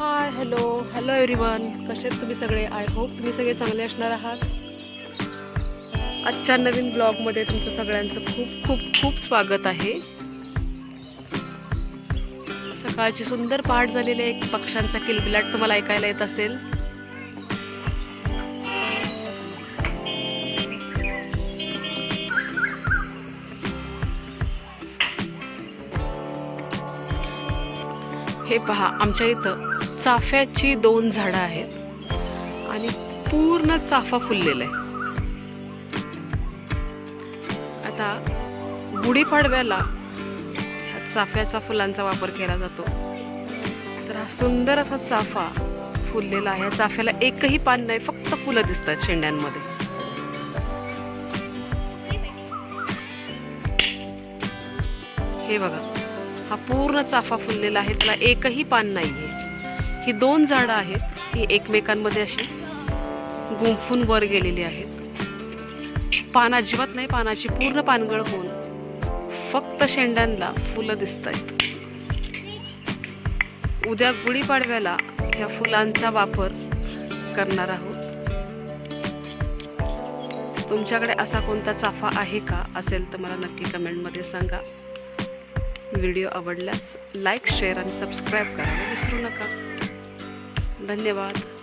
Everyone कसे आहेत तुम्ही सगळे? आय होप तुम्ही सगळे चांगले असणार आहात. आजच्या नवीन ब्लॉगमध्ये तुमचं सगळ्यांचं खूप खूप खूप स्वागत आहे. सकाळची सुंदर पहाट झालेली आहे. एक पक्ष्यांचा किलबिलाट तुम्हाला ऐकायला येत असेल. हे पहा आमच्या इथं चाफ्याची दोन झाडं आहेत. आणि पूर्ण चाफा फुललेला आहे. आता गुढीपाडव्याला ह्या चाफ्याचा फुलांचा वापर केला जातो. तर हा सुंदर असा चाफा फुललेला आहे. चाफ्याला एकही पान नाही फक्त फुलं दिसतात शेंड्यांमध्ये. हे बघा हा पूर्ण चाफा फुललेला आहे. त्याला एकही पान नाहीये. ही दोन झाडं आहेत ही एकमेकांमध्ये अशी गुंफून वर गेलेली आहेत. पान अजिबात नाही पानाची पूर्ण पानगळ होऊन फक्त शेंड्यांना फुलं दिसत आहेत उद्या गुढीपाडव्याला ह्या फुलांचा वापर करणार आहोत. तुमच्याकडे असा कोणता चाफा आहे का असेल तर मला नक्की कमेंटमध्ये सांगा. व्हिडिओ आवडल्यास लाईक शेअर आणि सबस्क्राईब करायला विसरू नका. धन्यवाद.